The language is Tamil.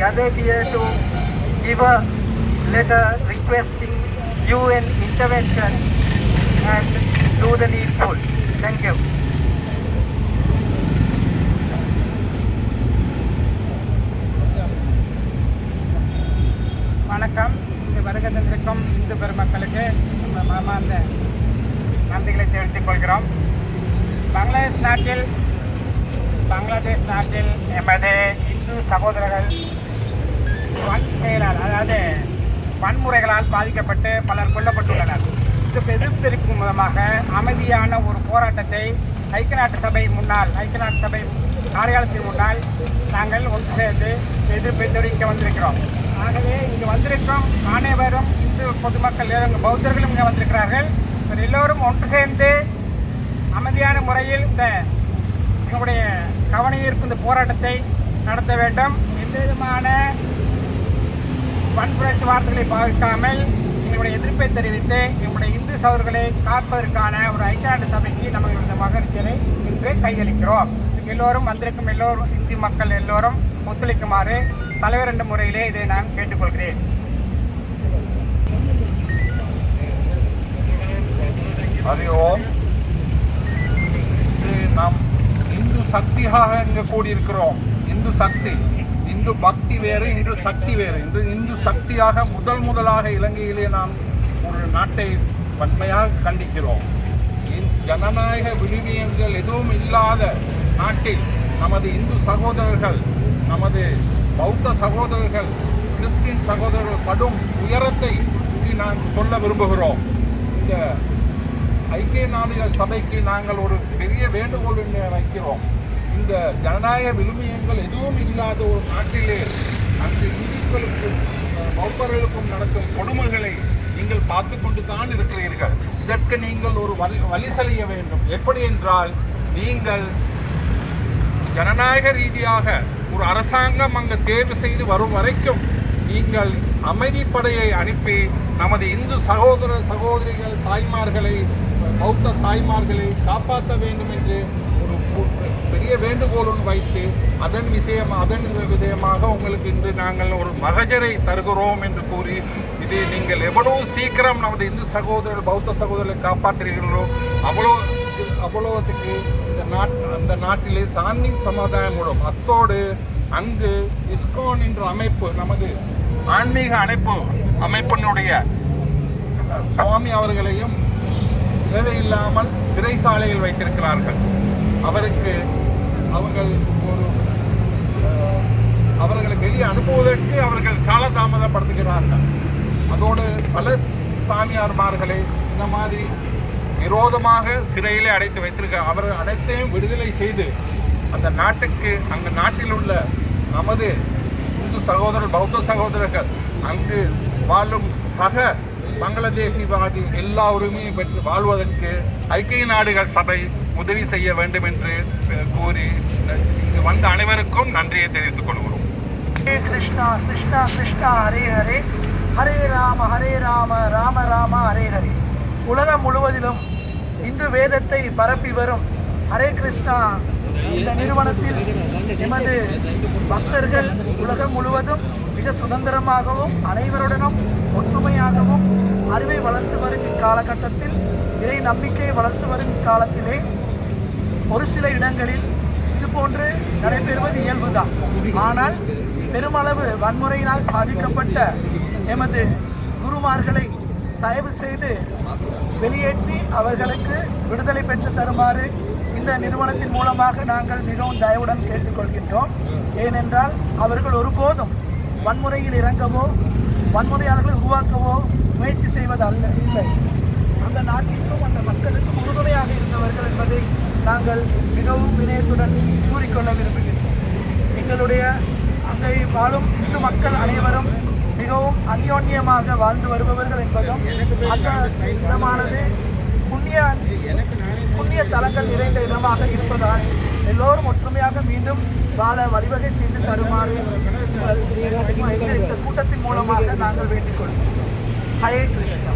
gathered here to give a letter requesting UN intervention and do the needful. Thank you. வணக்கம் இங்கு வருகை தந்திருக்கும் இந்து பெருமக்களுக்கு நம்ம மனமார்ந்த நன்றிகளை தெரிவித்துக் கொள்கிறோம் பங்களாதேஷ் நாட்டில் பங்களாதேஷ் நாட்டில் எமது இந்து சகோதரர்கள் வன் செயலால் அதாவது வன்முறைகளால் பாதிக்கப்பட்டு பலர் கொல்லப்பட்டுள்ளனர். இதுக்கு எதிர்ப்பு விதமாக அமைதியான ஒரு போராட்டத்தை ஐக்கிய நாட்டு சபை முன்னால் ஐக்கிய நாட்டு சபை காரியாலயத்தின் முன்னால் நாங்கள் ஒன்று சேர்ந்து எதிர்ப்பை தெரிவிக்க வந்திருக்கிறோம். ஆகவே இங்கு வந்திருக்கிறோம் அனைவரும் இந்து பொதுமக்கள் பௌத்தர்களும் இங்கே வந்திருக்கிறார்கள். எல்லோரும் ஒன்று சேர்ந்து அமைதியான முறையில் இந்த எங்களுடைய கவன இந்த போராட்டத்தை நடத்த வேண்டும். எந்த விதமான வன்புரட்சி வார்த்தைகளை பாவிக்காமல் எங்களுடைய எதிர்ப்பை தெரிவித்து எங்களுடைய இந்து சவர்களை காப்பதற்கான ஒரு ஐக்கிய சபைக்கு நம்ம இந்த மகிழ்ச்சியை இன்று கையளிக்கிறோம். எல்லோரும் வந்திருக்கும் எல்லோரும் இந்தி மக்கள் எல்லோரும் ஒத்துழைக்குமாறு தலைவர் என்ற முறையிலே இதை நான் கேட்டுக்கொள்கிறேன். ஹரி ஓம் இது நாம் இந்து சக்தியாக இங்கே கூடியிருக்கிறோம். இந்து சக்தி. இந்து பக்தி வேறு இன்று சக்தி வேறு. இன்று இந்து சக்தியாக முதல் முதலாக இலங்கையிலே நாம் ஒரு நாட்டை வன்மையாக கண்டிக்கிறோம். ஜனநாயக விழுமியங்கள் எதுவும் இல்லாத நாட்டில் நமது இந்து சகோதரர்கள் நமது பௌத்த சகோதரர்கள் கிறிஸ்டின் சகோதரர்கள் படும் உயரத்தை நான் சொல்ல விரும்புகிறோம். இந்த ஐக்கிய நாடுகள் சபைக்கு நாங்கள் ஒரு பெரிய வேண்டுகோள் ஒன்று வைக்கிறோம். இந்த ஜனநாயக விழுமியங்கள் எதுவும் இல்லாத ஒரு நாட்டிலே அந்த இந்துக்களுக்கும் பௌத்தர்களுக்கும் நடக்கும் கொடுமைகளை நீங்கள் பார்த்து கொண்டு தான் இருக்கிறீர்கள். இதற்கு நீங்கள் ஒரு வலி வழி செலைய வேண்டும். எப்படி என்றால் நீங்கள் ஜனநாயக ரீதியாக ஒரு அரசாங்கம் அங்கு தேர்வு செய்து வரும் வரைக்கும் நீங்கள் அமைதிப்படையை அனுப்பி நமது இந்து சகோதர சகோதரிகள் தாய்மார்களை பௌத்த தாய்மார்களை காப்பாற்ற வேண்டும் என்று பெரிய வேண்டுகோளுன்னு வைத்து அதன் விஷயம் அதன் விதயமாக உங்களுக்கு இன்று நாங்கள் ஒரு மகஜரை தருகிறோம் என்று கூறி இது நீங்கள் எவ்வளவு சீக்கிரம் நமது இந்து சகோதரர்கள் பௌத்த சகோதரர்களை காப்பாற்றுகிறீர்களோ அவ்வளோ அவ்வளோத்துக்கு இந்த நாட் அந்த நாட்டிலே சாந்தி சமாதானம் மூலம் அத்தோடு அங்கு இஸ்கான் என்ற அமைப்பு நமது ஆன்மீக அமைப்பு அமைப்பினுடைய சுவாமி அவர்களையும் தேவையில்லாமல் சிறைசாலையில் வைத்திருக்கிறார்கள். அவருக்கு அவர்கள் ஒரு அவர்களுக்கு அவர்களை வெளியே அனுப்புவதற்கு அவர்கள் காலதாமதப்படுத்துகிறார்கள். அதோடு பல சாமியார்மார்களை இந்த மாதிரி விரோதமாக சிறையிலே அடைத்து வைத்திருக்க அவர் அனைத்தையும் விடுதலை செய்து அந்த நாட்டுக்கு அந்த நாட்டில் உள்ள நமது இந்து சகோதரர் பௌத்த சகோதரர்கள் அங்கு வாழும் சக பங்களாதேசிவாதி எல்லா உரிமையும் பெற்று வாழ்வதற்கு ஐக்கிய நாடுகள் சபை உதவி செய்ய வேண்டும் என்று கூறி இங்கு வந்த அனைவருக்கும் நன்றியை தெரிவித்துக் கொள்கிறோம். ஹரே கிருஷ்ணா கிருஷ்ணா கிருஷ்ணா ஹரே ஹரே. ஹரே ராம ஹரே ராம ராம ராம ஹரே ஹரே. உலகம் முழுவதிலும் இந்து வேதத்தை பரப்பி வரும் ஹரே கிருஷ்ணா. இந்த நிறுவனத்தில் எமது பக்தர்கள் உலகம் முழுவதும் மிக சுதந்திரமாகவும் அனைவருடனும் ஒற்றுமையாகவும் அறிவை வளர்த்து வரும் இக்காலகட்டத்தில் இறை நம்பிக்கையை வளர்த்து வரும் இக்காலத்திலே ஒரு சில இடங்களில் இது போன்று நடைபெறுவது இயல்புதான். ஆனால் பெருமளவு வன்முறையினால் பாதிக்கப்பட்ட எமது குருமார்களை தயவு செய்து வெளியேற்றி அவர்களுக்கு விடுதலை பெற்று தருமாறு இந்த நிறுவனத்தின் மூலமாக நாங்கள் மிகவும் தயவுடன் கேட்டுக்கொள்கின்றோம். ஏனென்றால் அவர்கள் ஒருபோதும் வன்முறையில் இறங்கவோ வன்முறையாளர்களை உருவாக்கவோ முயற்சி செய்வது அல்ல இல்லை. அந்த நாட்டிற்கும் அந்த மக்களுக்கும் உறுதுணையாக இருந்தவர்கள் என்பதை நாங்கள் மிகவும் வினயத்துடன் கூறிக்கொள்ள விரும்புகின்றோம். எங்களுடைய அங்கே வாழும் இந்து மக்கள் அனைவரும் மிகவும் அந்யோன்யமாக வாழ்ந்து வருபவர்கள் என்பதும் அந்த விதமானது புண்ணிய புண்ணிய தலங்கள் நிறைந்த இடமாக இருப்பதால் எல்லோரும் ஒற்றுமையாக மீண்டும் வாழ வழிவகை செய்து தருமாறு இந்த கூட்டத்தின் மூலமாக நாங்கள் வேண்டிக் கொள்கிறோம். ஹரே கிருஷ்ணா.